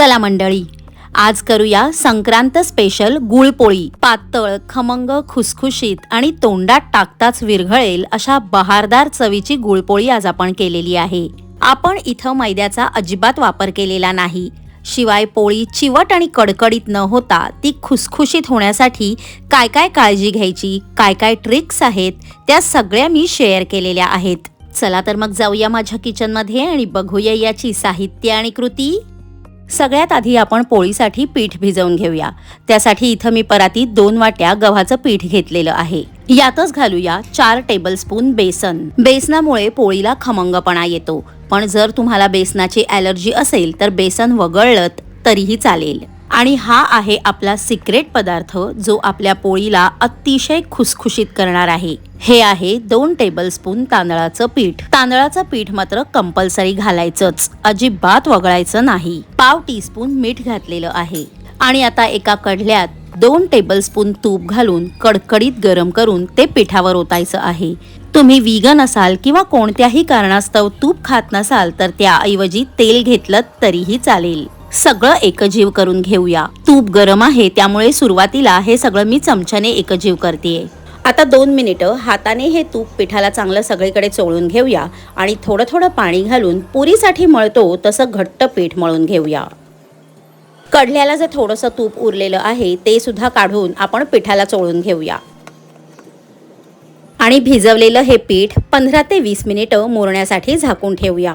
चला मंडळी आज करूया संक्रांत स्पेशल गुळपोळी. पातळ खमंग खुसखुशीत आणि तोंडात टाकताच विरघळेल अशा बहारदार चवीची गुळपोळी आज आपण केलेली आहे. आपण इथं मैद्याचा अजिबात वापर केलेला नाही. शिवाय पोळी चिवट आणि कडकडीत न होता ती खुसखुशीत होण्यासाठी काय काय काळजी घ्यायची काय काय ट्रिक्स आहेत त्या सगळ्या मी शेअर केलेल्या आहेत. चला तर मग जाऊया माझ्या किचनमध्ये आणि बघूया याची साहित्य आणि कृती. सगळ्यात आधी आपण पोळीसाठी पीठ भिजवून घेऊया. त्यासाठी इथं मी परातीत दोन वाट्या गव्हाचं पीठ घेतलेलं आहे. यातच घालूया चार टेबलस्पून बेसन. बेसनामुळे पोळीला खमंगपणा येतो. पण जर तुम्हाला बेसनाची ॲलर्जी असेल तर बेसन वगळलं तरीही चालेल. आणि हा आहे आपला सिक्रेट पदार्थ जो आपल्या पोळीला अतिशय खुसखुशीत करणार आहे. हे आहे दोन टेबलस्पून तांदळाचं पीठ. तांदळाचं पीठ मात्र कंपल्सरी घालायचंच. अजिबात वगळायचं नाही. पाव टीस्पून मीठ घातलेलं आहे. आणि आता एका कढल्यात दोन टेबलस्पून तूप घालून कडकडीत गरम करून ते पिठावर ओतायचं आहे. तुम्ही विगन असाल किंवा कोणत्याही कारणास्तव तूप खात नसाल तर त्याऐवजी तेल घेतलं तरीही चालेल. सगळं एकजीव करून घेऊया. तूप गरम आहे त्यामुळे सुरुवातीला हे सगळं मी चमच्याने एकजीव करते आता दोन मिनिटं हाताने हे तूप पिठाला चांगलं सगळीकडे चोळून घेऊया आणि थोडं थोडं पाणी घालून पुरीसाठी मळतो तसं घट्ट पीठ मळून घेऊया. कढल्याला जे थोडंसं तूप उरलेलं आहे ते सुद्धा काढून आपण पिठाला चोळून घेऊया. आणि भिजवलेलं हे पीठ पंधरा ते वीस मिनिटं मुरण्यासाठी झाकून ठेवूया.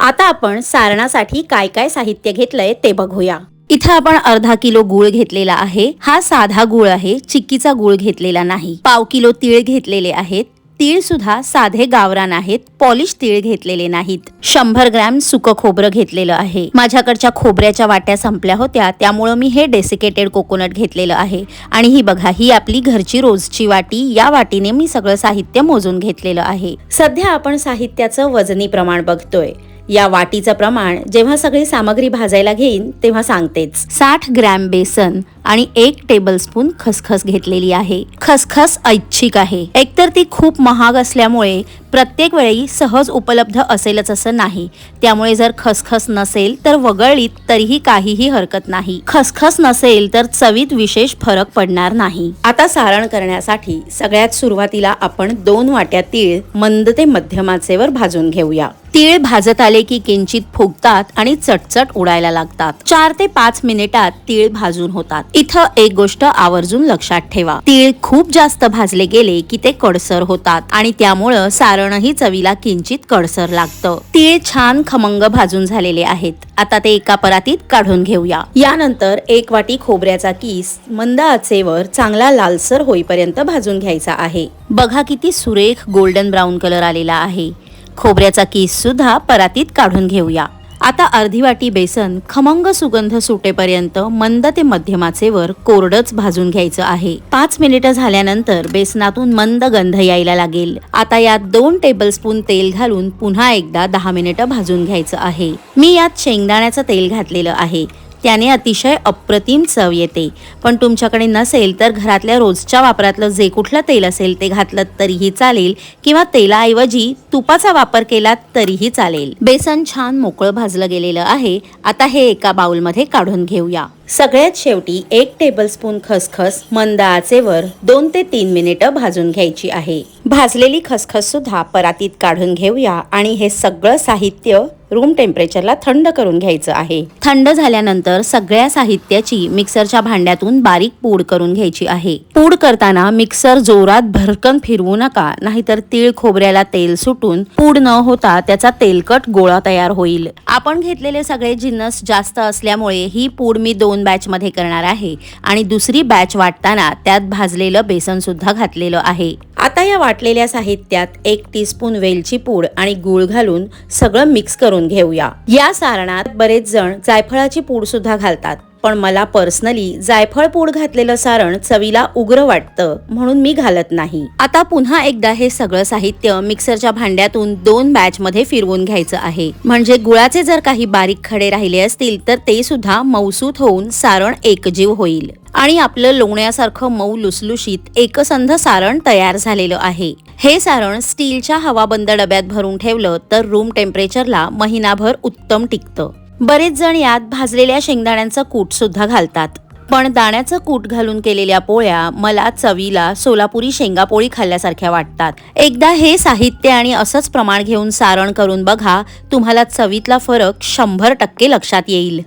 आता आपण सारणासाठी काय काय साहित्य घेतलंय ते बघूया. इथं आपण अर्धा किलो गुळ घेतलेला आहे. हा साधा गुळ आहे चिक्कीचा गुळ घेतलेला नाही. पाव किलो तीळ घेतलेले आहेत. तीळ सुद्धा साधे गावरान आहेत. पॉलिश तीळ घेतलेले नाहीत. शंभर ग्रॅम सुकं खोबरं घेतलेलं आहे. माझ्याकडच्या खोबऱ्याच्या वाट्या संपल्या होत्या त्यामुळं मी हे डेसिकेटेड कोकोनट घेतलेलं आहे. आणि ही बघा ही आपली घरची रोजची वाटी या वाटीने मी सगळं साहित्य मोजून घेतलेलं आहे. सध्या आपण साहित्याचं वजनी प्रमाण बघतोय. या वाटीचं प्रमाण जेव्हा सगळी सामग्री भाजायला घेईन तेव्हा सांगतेच. साठ ग्रॅम बेसन आणि एक टेबलस्पून खसखस घेतलेली आहे. खसखस ऐच्छिक आहे. एकतर ती खूप महाग असल्यामुळे प्रत्येक वेळी सहज उपलब्ध असेलच असं नाही. त्यामुळे जर खसखस नसेल तर वगळलीत तरीही काहीही हरकत नाही. खसखस नसेल तर चवीत विशेष फरक पडणार नाही. आता सारण करण्यासाठी सगळ्यात सुरुवातीला आपण दोन वाट्या तीळ मंद ते मध्यमाचेवर भाजून घेऊया. तीळ भाजत आले की किंचित फुगतात आणि चटचट उडायला लागतात. चार ते पाच मिनिटात तीळ भाजून होतात. इथं एक गोष्ट आवर्जून लक्षात ठेवा. तीळ खूप जास्त भाजले गेले की ते कडसर होतात आणि त्यामुळं सारणही चवीला किंचित कडसर लागतं. तीळ छान खमंग भाजून झालेले आहेत. आता ते एका परातीत काढून घेऊया. यानंतर एक वाटी खोबऱ्याचा किस मंद आचेवर चांगला लालसर होईपर्यंत भाजून घ्यायचा आहे. बघा किती सुरेख गोल्डन ब्राऊन कलर आलेला आहे. खोबऱ्याचा किस सुद्धा परातीत काढून घेऊया. आता अर्धी वाटी बेसन खमंग सुगंध सुटेपर्यंत मंद ते मध्यमाचेवर कोरडच भाजून घ्यायचं आहे. पाच मिनिटं झाल्यानंतर बेसनातून मंद गंध यायला लागेल. आता यात दोन टेबलस्पून तेल घालून पुन्हा एकदा दहा मिनिटं भाजून घ्यायचं आहे. मी यात शेंगदाण्याचं तेल घातलेलं आहे. त्याने अतिशय अप्रतिम चव येते. पण तुमच्याकडे नसेल तर घरातल्या रोजच्या वापरातलं जे कुठलं तेल असेल ते घातलं तरीही चालेल किंवा तेलाऐवजी तुपाचा वापर केला तरीही चालेल. बेसन छान मोकळं भाजलं गेलेलं आहे. आता हे एका बाउलमध्ये काढून घेऊया. सगळ्यात शेवटी एक टेबलस्पून खसखस मंद आचेवर दोन ते तीन मिनिटं भाजून घ्यायची आहे. भाजलेली खसखस सुद्धा परातीत काढून घेऊया आणि हे सगळं साहित्य रूम टेम्परेचरला थंड करून घ्यायचं आहे. थंड झाल्यानंतर सगळ्या साहित्याची मिक्सरच्या भांड्यातून बारीक पूड करून घ्यायची आहे. पूड करताना मिक्सर जोरात भरकन फिरवू नका नाहीतर तीळ खोबऱ्याला तेल सुटून पूड न होता त्याचा तेलकट गोळा तयार होईल. आपण घेतलेले सगळे जिन्नस जास्त असल्यामुळे ही पूड मी दोन बॅच मध्ये करणार आहे आणि दुसरी बॅच वाटताना त्यात भाजलेलं बेसन सुद्धा घातलेलं आहे. आता या वाटलेल्या साहित्यात एक टीस्पून वेलची पूड आणि गूळ घालून सगळं मिक्स करून घेऊया. या सारणात बरेच जण जायफळाची पूड सुद्धा घालतात. पण मला पर्सनली जायफळ पूड घातलेलं सारण चवीला उग्र वाटतं म्हणून मी घालत नाही. आता पुन्हा एकदा हे सगळं साहित्य मिक्सरच्या भांड्यातून दोन बॅच मध्ये फिरवून घ्यायचं आहे. म्हणजे गुळाचे जर काही बारीक खडे राहिले असतील तर ते सुद्धा मौसूत होऊन सारण एकजीव होईल. आणि आपलं लोण्यासारखं मऊ लुसलुशीत एकसंध सारण तयार झालेलं आहे. हे सारण स्टीलच्या हवाबंद डब्यात भरून ठेवलं तर रूम टेम्परेचरला महिनाभर उत्तम टिकतं. बरेच जण यात भाजलेल्या शेंगदाण्यांचं कूट सुद्धा घालतात. पण दाण्याचं कूट घालून केलेल्या पोळ्या मला चवीला सोलापुरी शेंगापोळी खाल्ल्यासारख्या वाटतात. एकदा हे साहित्य आणि असंच प्रमाण घेऊन सारण करून बघा तुम्हाला चवीतला फरक शंभर टक्के लक्षात येईल.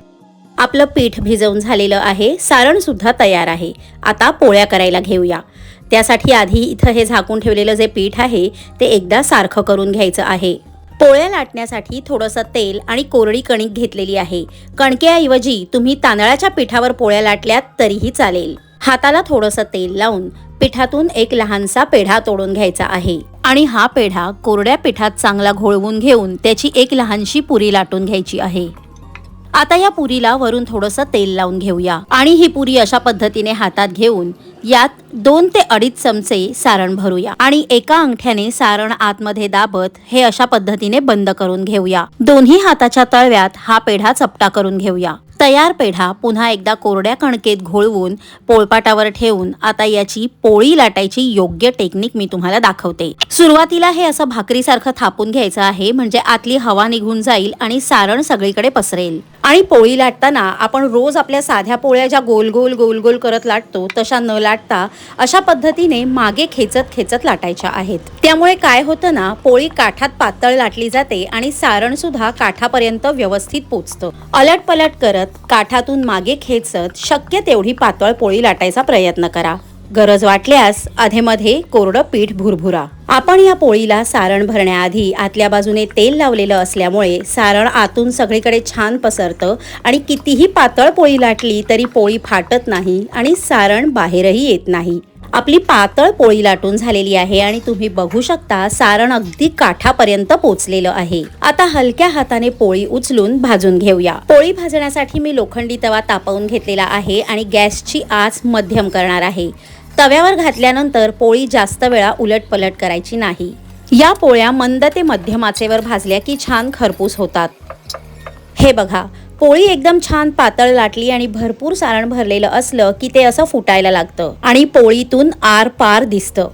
आपलं पीठ भिजवून झालेलं आहे. सारण सुद्धा तयार आहे. आता पोळ्या करायला घेऊया. त्यासाठी आधी इथं हे झाकून ठेवलेलं जे पीठ आहे ते एकदा सारखं करून घ्यायचं आहे. पोळ्या लाटण्यासाठी थोडंसं तेल आणि कोरडी कणिक घेतलेली आहे. कणकेऐवजी तुम्ही तांदळाच्या पिठावर पोळ्या लाटल्यात तरीही चालेल. हाताला थोडंसं तेल लावून पिठातून एक लहानसा पेढा तोडून घ्यायचा आहे. आणि हा पेढा कोरड्या पिठात चांगला घोळवून घेऊन त्याची एक लहानशी पुरी लाटून घ्यायची आहे. आता या पुरीला वरून थोडंसं तेल लावून घेऊया. आणि ही पुरी अशा पद्धतीने हातात घेऊन यात दोन ते अडीच चमचे सारण भरूया. आणि एका अंगठ्याने सारण आतमध्ये दाबत हे अशा पद्धतीने बंद करून घेऊया. दोन्ही हाताच्या तळव्यात हा पेढा चपटा करून घेऊया. तयार पेढा पुन्हा एकदा कोरड्या कणकेत घोळवून पोळपाटावर ठेवून आता याची पोळी लाटायची योग्य टेक्निक मी तुम्हाला दाखवते. सुरुवातीला हे असं भाकरीसारखं थापून घ्यायचं आहे म्हणजे आतली हवा निघून जाईल आणि सारण सगळीकडे पसरेल. आणि पोळी लाटताना आपण रोज आपल्या साध्या पोळ्या ज्या गोल गोल गोल गोल करत लाटतो तशा न लाटता अशा पद्धतीने मागे खेचत खेचत लाटायच्या आहेत. त्यामुळे काय होतं ना पोळी काठात पातळ लाटली जाते आणि सारण सुद्धा काठापर्यंत व्यवस्थित पोचतं. अलट पलट करत काठातून मागे खेचत शक्य तेवढी पातळ पोळी लाटायचा प्रयत्न करा. गरज वाटल्यास अधेमध्ये कोरडं पीठ भुरभुरा. आपण या पोळीला सारण भरण्याआधी आतल्या बाजूने तेल लावलेलं असल्यामुळे सारण आतून सगळीकडे छान पसरतं आणि कितीही पातळ पोळी लाटली तरी पोळी फाटत नाही आणि सारण बाहेरही येत नाही. आपली पातळ पोळी लाटून झालेली आहे आणि तुम्ही बघू शकता सारण अगदी काठापर्यंत पोचलेलं आहे. आता हलक्या हाताने पोळी उचलून भाजून घेऊया. पोळी भाजण्यासाठी मी लोखंडी तवा तापवून घेतलेला आहे आणि गॅसची आच मध्यम करणार आहे. तव्यावर घातल्यानंतर पोळी जास्त वेळा उलट पलट करायची नाही. या पोळ्या मंद ते मध्यमाचेवर भाजल्या की छान खरपूस होतात. हे बघा पोळी एकदम छान पातळ लाटली आणि भरपूर सारण भरलेलं असलं की ते असं फुटायला लागतं आणि पोळीतून आर पार दिसतं.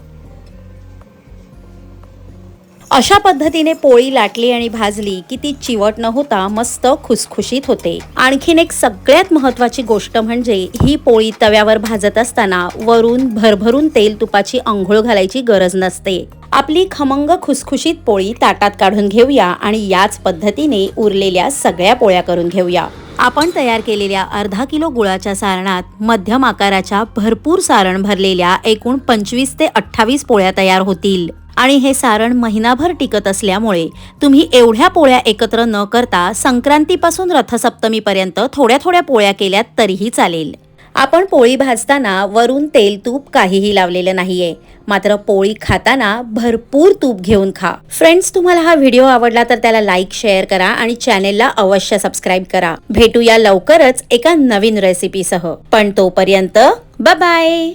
अशा पद्धतीने पोळी लाटली आणि भाजली की ती चिवट न होता मस्त खुसखुशीत होते. आणखीन एक सगळ्यात महत्वाची गोष्ट म्हणजे ही पोळी तव्यावर भाजत असताना वरून भरभरून तेल तुपाची अंघोळ घालायची गरज नसते. आपली खमंग खुसखुशीत पोळी ताटात काढून घेऊया आणि याच पद्धतीने उरलेल्या सगळ्या पोळ्या करून घेऊया. आपण तयार केलेल्या अर्धा किलो गुळाच्या सारणात मध्यम आकाराच्या भरपूर सारण भरलेल्या एकूण पंचवीस ते अठ्ठावीस पोळ्या तयार होतील. आणि हे सारण महिनाभर टिकत असल्यामुळे तुम्ही एवढ्या पोळ्या एकत्र न करता संक्रांतीपासून रथसप्तमीपर्यंत थोड्या थोड्या पोळ्या केल्यात तरीही चालेल. आपण पोळी भाजताना वरून तेल तूप काहीही लावलेलं नाहीये. मात्र पोळी खाताना भरपूर तूप घेऊन खा. फ्रेंड्स तुम्हाला हा व्हिडिओ आवडला तर त्याला लाईक शेअर करा आणि चॅनेलला अवश्य सबस्क्राईब करा. भेटूया लवकरच एका नवीन रेसिपीसह पण तोपर्यंत बाय